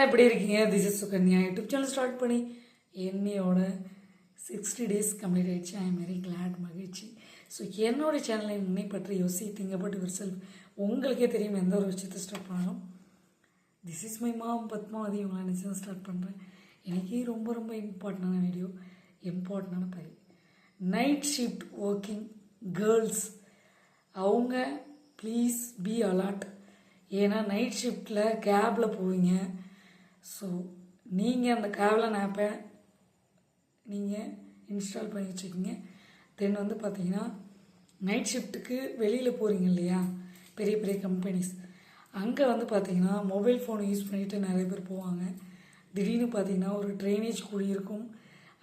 எல்லாரும் எப்படி இருக்கீங்க? This is Sukanya YouTube channel start பண்ணி என்னையோட சிக்ஸ்டி டேஸ் கம்ப்ளீட் ஆகிடுச்சு ஐ எம் வெரி கிளாட் மகிழ்ச்சி. ஸோ என்னோட சேனலை முன்னே பற்றி யோசி திங்க் அபவுட் யுவர் செல்ஃப் உங்களுக்கே தெரியும் எந்த ஒரு விஷயத்தை ஸ்டார்ட் பண்ணாலும் this is my mom Padmavathi. இவங்களை நினச்சி தான் ஸ்டார்ட் பண்ணுறேன் எனக்கு ரொம்ப ரொம்ப இம்பார்ட்டண்டான வீடியோ இம்பார்ட்டண்டான பதிவு. நைட் ஷிஃப்ட் ஒர்க்கிங் கேர்ள்ஸ் அவங்க ப்ளீஸ் பி அலர்ட் ஏன்னா நைட் ஷிஃப்டில் கேபில் போவீங்க. ஸோ நீங்கள் அந்த காவலன் ஆப்பை நீங்கள் இன்ஸ்டால் பண்ணி வச்சுக்கிங்க தென் வந்து பார்த்தீங்கன்னா நைட் ஷிஃப்ட்டுக்கு வெளியில் போகிறீங்க இல்லையா? பெரிய பெரிய கம்பெனிஸ் அங்கே வந்து பார்த்தீங்கன்னா மொபைல் ஃபோன் யூஸ் பண்ணிவிட்டு நிறைய பேர் போவாங்க. திடீர்னு பார்த்தீங்கன்னா ஒரு ட்ரைனேஜ் குழி இருக்கும்.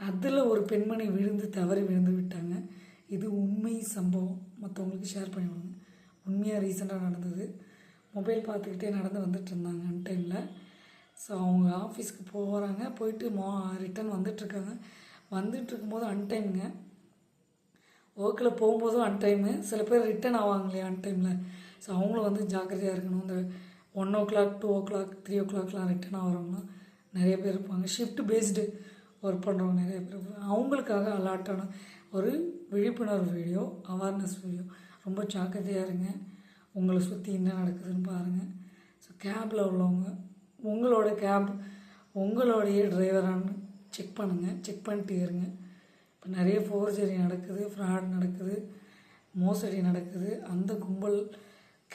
அதில் ஒரு பெண்மணி விழுந்து தவறி விழுந்து விட்டாங்க. இது உண்மை சம்பவம். மற்றவங்களுக்கு ஷேர் பண்ணி விடுங்க உண்மையாக ரீசெண்டாக நடந்தது. மொபைல் பார்த்துக்கிட்டே நடந்து வந்துட்டு இருந்தாங்க அன் டைமில் ஸோ அவங்க ஆஃபீஸ்க்கு போகிறாங்க போயிட்டு மோ ரிட்டன் வந்துட்டுருக்காங்க. வந்துட்டு இருக்கும்போது அன்டைமுங்க ஒர்க்கில் போகும்போதும் அன்டைமு சில பேர் ரிட்டன் ஆவாங்க இல்லையா அன்டைமில் ஸோ அவங்களும் வந்து ஜாக்கிரதையாக இருக்கணும். இந்த one o'clock two o'clock three ஓ கிளாக்லாம் ரிட்டன் ஆகிறவங்களாம் நிறைய பேர் இருப்பாங்க. ஷிஃப்ட் பேஸ்டு ஒர்க் பண்ணுறவங்க நிறைய பேர் அவங்களுக்காக அலாட்டான ஒரு விழிப்புணர்வு வீடியோ அவேர்னஸ் வீடியோ ரொம்ப ஜாக்கிரதையாக இருங்க. உங்களை சுற்றி என்ன நடக்குதுன்னு பாருங்கள் ஸோ கேபில் உள்ளவங்க உங்களோட கேப் உங்களுடைய டிரைவரானு செக் பண்ணுங்கள் செக் பண்ணிட்டு இருங்க. இப்போ நிறைய ஃபோர்ஜரி நடக்குது ஃப்ராட் நடக்குது மோசடி நடக்குது. அந்த கும்பல்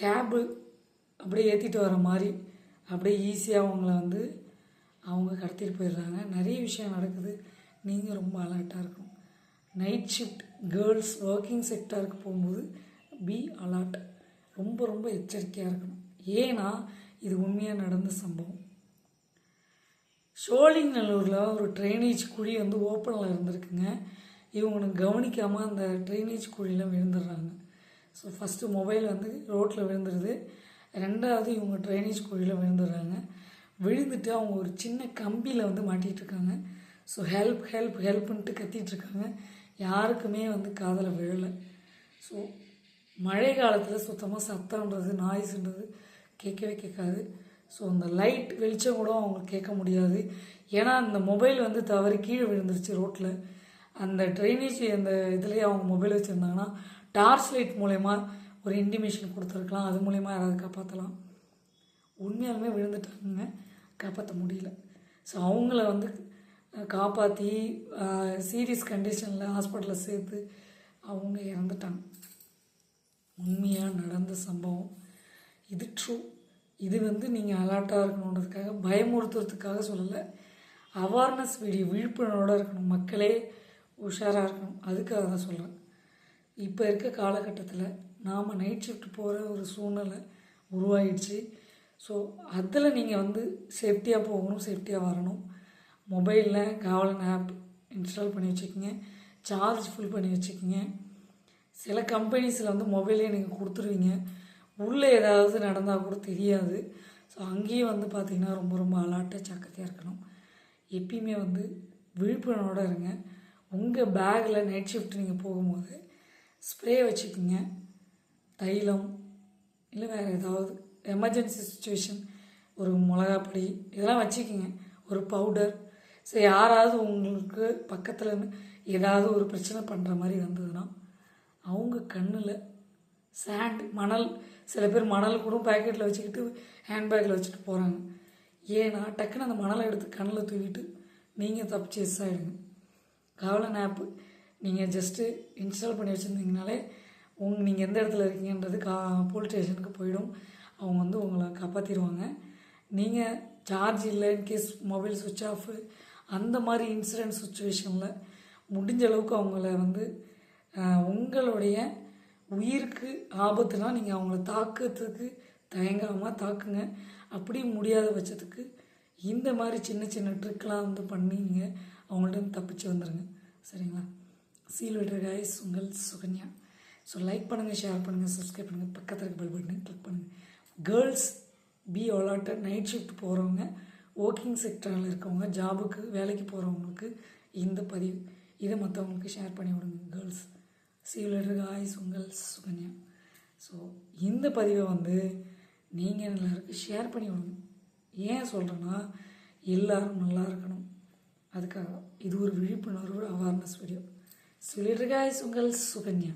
கேபு அப்படியே ஏற்றிட்டு வர மாதிரி அப்படியே ஈஸியாக அவங்கள வந்து அவங்க கடத்திட்டு போயிடுறாங்க. நிறைய விஷயம் நடக்குது. நீங்கள் ரொம்ப அலர்ட்டாக இருக்கணும் நைட் ஷிஃப்ட் கேர்ள்ஸ் ஒர்க்கிங் செக்டாருக்கு போகும்போது பி அலர்ட் ரொம்ப ரொம்ப எச்சரிக்கையாக இருக்கணும். ஏன்னா இது உண்மையாக நடந்த சம்பவம். சோழிங்கநல்லூரில் ஒரு ட்ரைனேஜ் குழி வந்து ஓப்பனில் இருந்திருக்குங்க. இவங்க கவனிக்காமல் அந்த ட்ரைனேஜ் குழியில் விழுந்துடுறாங்க. ஸோ ஃபஸ்ட்டு மொபைல் வந்து ரோட்டில் விழுந்துருது. ரெண்டாவது இவங்க ட்ரைனேஜ் குழியில் விழுந்துடுறாங்க. விழுந்துட்டு அவங்க ஒரு சின்ன கம்பியில் வந்து மாட்டிகிட்டு இருக்காங்க ஸோ ஹெல்ப் ஹெல்ப் ஹெல்ப்ன்ட்டு கத்திகிட்ருக்காங்க இருக்காங்க யாருக்குமே வந்து காதில் விழலை. ஸோ மழை காலத்தில் சுத்தமாக சத்தம்ன்றது நாய்ஸ்ன்றது கேட்கவே கேட்காது. ஸோ அந்த லைட் வெளிச்சம் கூட அவங்க கேட்க முடியாது. ஏன்னா அந்த மொபைல் வந்து தவறி கீழே விழுந்துருச்சு ரோட்டில் அந்த ட்ரைனேஜ் அந்த இதுலேயே அவங்க மொபைல் வச்சுருந்தாங்கன்னா டார்ச் லைட் மூலயமா ஒரு இன்டிமேஷன் கொடுத்துருக்கலாம். அது மூலயமா யாராவது காப்பாற்றலாம் உண்மையாலுமே விழுந்துட்டாங்க காப்பாற்ற முடியல. ஸோ அவங்கள வந்து காப்பாற்றி சீரியஸ் கண்டிஷனில் ஹாஸ்பிட்டலில் சேர்த்து அவங்க இறந்துட்டாங்க. உண்மையாக நடந்த சம்பவம். இது ட்ரூ இது வந்து நீங்கள் அலர்ட்டாக இருக்கணுன்றதுக்காக பயமுறுத்துறதுக்காக சொல்லலை. அவேர்னஸ் வீடியோ விழிப்புணர்வோடு இருக்கணும். மக்களே உஷாராக இருக்கணும். அதுக்காக தான் சொல்கிறேன் இப்போ இருக்க காலகட்டத்தில் நாம் நைட் ஷிஃப்ட் போகிற ஒரு சூழ்நிலை உருவாயிடுச்சு. ஸோ அதில் நீங்கள் வந்து சேஃப்டியாக போகணும் சேஃப்டியாக வரணும். மொபைலில் காவலன் ஆப் இன்ஸ்டால் பண்ணி வச்சுக்கோங்க. சார்ஜ் ஃபுல் பண்ணி வச்சுக்கோங்க. சில கம்பெனிஸில் வந்து மொபைலே நீங்கள் கொடுத்துருவீங்க. உள்ளே ஏதாவது நடந்தால் கூட தெரியாது. ஸோ அங்கேயும் வந்து பார்த்திங்கன்னா ரொம்ப ரொம்ப அலாட்டாக சக்கத்தையாக இருக்கணும். எப்பயுமே வந்து விழிப்புணர்வோடு இருங்க. உங்கள் பேக்கில் நைட் ஷிஃப்ட் நீங்கள் போகும்போது ஸ்ப்ரே வச்சுக்கோங்க. தைலம் இல்லை வேறு ஏதாவது எமர்ஜென்சி சுச்சுவேஷன் ஒரு மிளகாப்பொடி இதெல்லாம் வச்சுக்கோங்க. ஒரு பவுடர் ஸோ யாராவது உங்களுக்கு பக்கத்தில் ஏதாவது ஒரு பிரச்சனை பண்ணுற மாதிரி வந்ததுன்னா அவங்க கண்ணில் சாண்ட் மணல் சில பேர் மணல் கூட பேக்கெட்டில் வச்சுக்கிட்டு ஹேண்ட்பேக்கில் வச்சுட்டு போகிறாங்க ஏன்னா டக்குன்னு அந்த மணலை எடுத்து கண்ணில் தூக்கிட்டு நீங்கள் தப்பிச்சு எஸ் ஆகிடுங்க காவலன் ஆப்பு நீங்கள் ஜஸ்ட்டு இன்ஸ்டால் பண்ணி வச்சுருந்தீங்கனாலே உங்க நீங்கள் எந்த இடத்துல இருக்கீங்கன்றது கா போலீஸ் ஸ்டேஷனுக்கு போயிடும். அவங்க வந்து உங்களை காப்பாற்றிடுவாங்க நீங்கள் சார்ஜ் இல்லை இன்கேஸ் மொபைல் சுவிட்ச் ஆஃபு அந்த மாதிரி இன்சிடென்ட் சுச்சுவேஷனில் முடிஞ்ச அளவுக்கு அவங்கள வந்து உங்களுடைய உயிருக்கு ஆபத்துனா நீங்கள் அவங்கள தாக்கிறதுக்கு தயங்காமல் தாக்குங்க. அப்படி முடியாத பட்சத்துக்கு இந்த மாதிரி சின்ன சின்ன ட்ரிக்லாம் வந்து பண்ணி நீங்கள் அவங்கள்ட்ட தப்பிச்சு வந்துடுங்க சரிங்களா? சீல் விடுற காய்ஸ் உங்கள் சுகன்யா. ஸோ லைக் பண்ணுங்கள் ஷேர் பண்ணுங்கள் சப்ஸ்கிரைப் பண்ணுங்கள் பக்கத்தில் இருக்க பெல் பட்டனை கிளிக் பண்ணுங்கள் girls be alerted night shift போகிறவங்க ஒர்க்கிங் செக்டரில் இருக்கவங்க ஜாபுக்கு வேலைக்கு போகிறவங்களுக்கு இந்த பதிவு. இதை மற்றவங்களுக்கு ஷேர் பண்ணி விடுங்க கேர்ள்ஸ் சீலர் காய்ஸ் உங்கள் சுகன்யா. ஸோ இந்த பதிவை வந்து நீங்கள் எல்லாருக்கும் ஷேர் பண்ணி விடுங்க ஏன் சொல்கிறேன்னா எல்லோரும் நல்லா இருக்கணும். அதுக்காக இது ஒரு விழிப்புணர்வு அவேர்னஸ் வீடியோ சொல்லிட்டு guys உங்கள் சுகன்யா.